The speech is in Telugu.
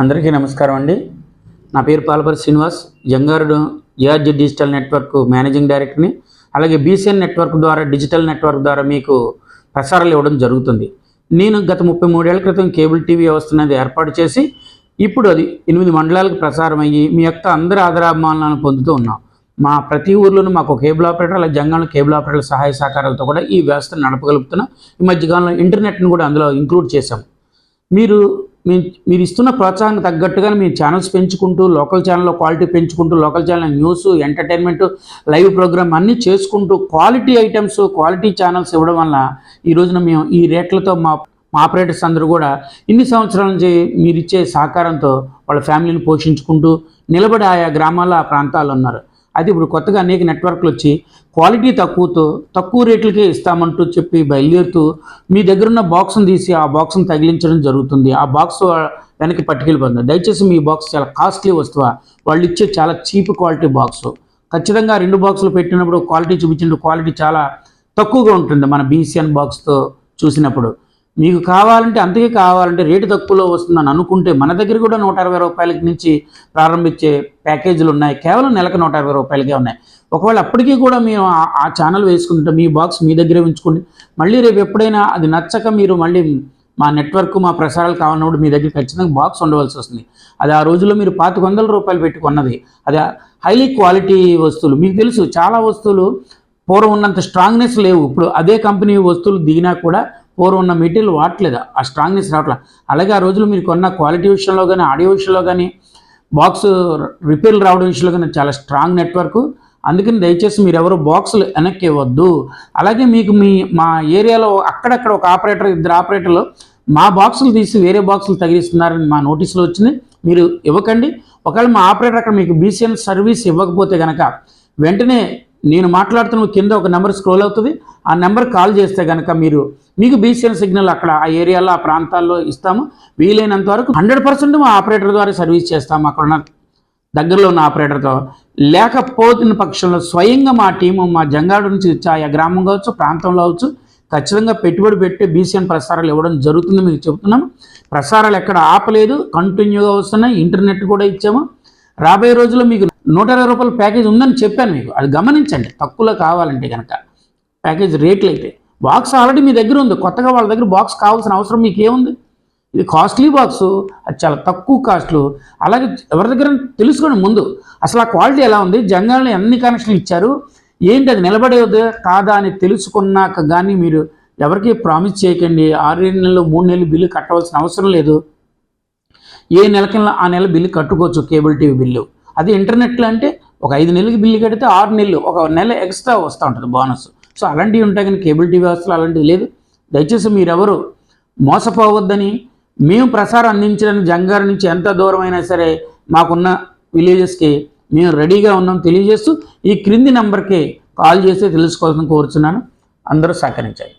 అందరికీ నమస్కారం అండి. నా పేరు పాలపరి శ్రీనివాస్. జంగారుడు ఏఆర్జి డిజిటల్ నెట్వర్క్ మేనేజింగ్ డైరెక్టర్ని అలాగే బీసీఎన్ నెట్వర్క్ ద్వారా డిజిటల్ నెట్వర్క్ ద్వారా మీకు ప్రసారాలు ఇవ్వడం జరుగుతుంది. నేను గత ముప్పై మూడేళ్ళ క్రితం కేబుల్ టీవీ వ్యవస్థ అనేది ఏర్పాటు చేసి ఇప్పుడు అది ఎనిమిది మండలాలకు ప్రసారం అయ్యి మీ యొక్క అందరి ఆదరాభిమానాలను పొందుతూ ఉన్నాం. మా ప్రతి ఊర్లోనూ మాకు కేబుల్ ఆపరేటర్ అలాగే జంగాల్లో కేబుల్ ఆపరేటర్ సహాయ సహకారాలతో కూడా ఈ వ్యవస్థను నడపగలుగుతున్నాం. ఈ మధ్యకాలంలో ఇంటర్నెట్ను కూడా అందులో ఇంక్లూడ్ చేశాం. మీరు మీరు ఇస్తున్న ప్రోత్సాహానికి తగ్గట్టుగానే మీ ఛానల్స్ పెంచుకుంటూ లోకల్ ఛానల్లో క్వాలిటీ పెంచుకుంటూ local channel news entertainment live program అన్నీ చేసుకుంటూ క్వాలిటీ ఐటమ్స్ క్వాలిటీ ఛానల్స్ ఇవ్వడం వల్ల ఈ రోజున మేము ఈ రేట్లతో మా మా ఆపరేటర్స్ అందరూ కూడా ఇన్ని సంవత్సరాల నుంచి మీరు ఇచ్చే సహకారంతో వాళ్ళ ఫ్యామిలీని పోషించుకుంటూ నిలబడి ఆయా గ్రామాల్లో ఆ ప్రాంతాల్లో ఉన్నారు. అది ఇప్పుడు కొత్తగా అనేక నెట్వర్క్లు వచ్చి క్వాలిటీ తక్కువతో తక్కువ రేట్లకే ఇస్తామంటూ చెప్పి బయలుదేరుతూ మీ దగ్గర ఉన్న బాక్స్ని తీసి ఆ బాక్స్ని తగిలించడం జరుగుతుంది. ఆ బాక్స్ వెనక్కి పట్టుకెళ్ళిపోతుంది దయచేసి మీ బాక్స్ చాలా కాస్ట్లీ వస్తువా? వాళ్ళు ఇచ్చే చాలా చీప్ క్వాలిటీ బాక్స్. ఖచ్చితంగా రెండు బాక్సులు పెట్టినప్పుడు క్వాలిటీ చూపించిన క్వాలిటీ చాలా తక్కువగా ఉంటుంది మన బీసీఎన్ బాక్స్తో చూసినప్పుడు. మీకు కావాలంటే అంతకే కావాలంటే రేటు తక్కువలో వస్తుందని అనుకుంటే మన దగ్గర కూడా నూట అరవై రూపాయలకి నుంచి ప్రారంభించే ప్యాకేజీలు ఉన్నాయి. కేవలం నెలకు నూట అరవై రూపాయలకే ఉన్నాయి. ఒకవేళ అప్పటికీ కూడా మేము ఆ- ఛానల్ వేసుకుంటే మీ బాక్స్ మీ దగ్గరే ఉంచుకోండి. మళ్ళీ రేపు ఎప్పుడైనా అది నచ్చక మీరు మళ్ళీ మా నెట్వర్క్ మా ప్రసారాలు కావాలన్నప్పుడు మీ దగ్గర ఖచ్చితంగా బాక్స్ ఉండవలసి వస్తుంది. అది ఆ రోజుల్లో మీరు పాతిక వందల రూపాయలు పెట్టుకున్నది అది హైలీ క్వాలిటీ వస్తువులు. మీకు తెలుసు చాలా వస్తువులు పూర్వం ఉన్నంత స్ట్రాంగ్నెస్ లేవు. ఇప్పుడు అదే కంపెనీ వస్తువులు దిగినా కూడా ఓరు ఉన్న మెటీరియల్ వాడట్లేదు? ఆ స్ట్రాంగ్నెస్ రావట్లేదు అలాగే ఆ రోజులు మీరు కొన్న క్వాలిటీ విషయంలో కానీ ఆడియో విషయంలో కానీ బాక్స్ రిపేర్లు రావడం విషయంలో కానీ చాలా స్ట్రాంగ్ నెట్వర్క్. అందుకని దయచేసి మీరు ఎవరు బాక్సులు వెనక్కి ఇవ్వద్దు అలాగే మీకు మీ మా ఏరియాలో అక్కడక్కడ ఒక ఆపరేటర్ ఇద్దరు ఆపరేటర్లు మా బాక్సులు తీసి వేరే బాక్సులు తగిలిస్తున్నారని మా నోటీసులు వచ్చింది. మీరు ఇవ్వకండి. ఒకవేళ మా ఆపరేటర్ అక్కడ మీకు బీసీఎన్ సర్వీస్ ఇవ్వకపోతే కనుక వెంటనే నేను మాట్లాడుతున్న కింద ఒక నెంబర్ స్క్రోల్ అవుతుంది. ఆ నెంబర్ కాల్ చేస్తే కనుక మీరు మీకు బీసీఎన్ సిగ్నల్ అక్కడ ఆ ఏరియాలో ఆ ప్రాంతాల్లో ఇస్తాము. వీలైనంత వరకు హండ్రెడ్ పర్సెంట్ మా ఆపరేటర్ ద్వారా సర్వీస్ చేస్తాము అక్కడ ఉన్న దగ్గరలో ఉన్న ఆపరేటర్తో. లేకపోతున్న పక్షంలో స్వయంగా మా టీము మా జంగాడు నుంచి వచ్చి ఆయా గ్రామం కావచ్చు ప్రాంతంలో కావచ్చు ఖచ్చితంగా పెట్టుబడి పెట్టి బీసీఎన్ ప్రసారాలు ఇవ్వడం జరుగుతుంది మీకు చెబుతున్నాం. ప్రసారాలు ఎక్కడ ఆపలేదు కంటిన్యూగా వస్తున్నాయి ఇంటర్నెట్ కూడా ఇచ్చాము. రాబోయే రోజుల్లో మీకు నూట ఇరవై రూపాయల ప్యాకేజ్ ఉందని చెప్పాను మీకు. అది గమనించండి. తక్కువలో కావాలంటే కనుక ప్యాకేజ్ రేట్లు అయితే. బాక్స్ ఆల్రెడీ మీ దగ్గర ఉంది. కొత్తగా వాళ్ళ దగ్గర బాక్స్ కావాల్సిన అవసరం మీకు ఏముంది? ఇది కాస్ట్లీ బాక్స్. అది చాలా తక్కువ కాస్ట్లు. అలాగే ఎవరి దగ్గర తెలుసుకోండి ముందు. అసలు ఆ క్వాలిటీ ఎలా ఉంది? జంగాల్లో ఎన్ని కనెక్షన్లు ఇచ్చారు? ఏంటి అది నిలబడేది? కాదా అని తెలుసుకున్నాక కానీ మీరు ఎవరికి ప్రామిస్ చేయకండి. ఆరు నెలలు మూడు నెలలు బిల్లు కట్టవలసిన అవసరం లేదు. ఏ నెలకల్లా ఆ నెల బిల్లు కట్టుకోవచ్చు. Cable TV bill. అది ఇంటర్నెట్లో అంటే ఒక ఐదు నెలలకి బిల్లు కడితే ఆరు నెలలు ఒక నెల ఎక్స్ట్రా వస్తూ ఉంటుంది బోనస్. సో అలాంటివి ఉంటాయి కానీ కేబుల్ టీవీ వ్యవస్థలు అలాంటివి లేదు. దయచేసి మీరెవరు మోసపోవద్దని మేము ప్రసారం అందించడానికి జంగారు నుంచి ఎంత దూరమైనా సరే మాకున్న విలేజెస్కి మేము రెడీగా ఉన్నాం తెలియజేస్తూ ఈ క్రింది నెంబర్కి కాల్ చేసి తెలుసుకోవాలని కోరుచున్నాను. అందరూ సహకరించాలి.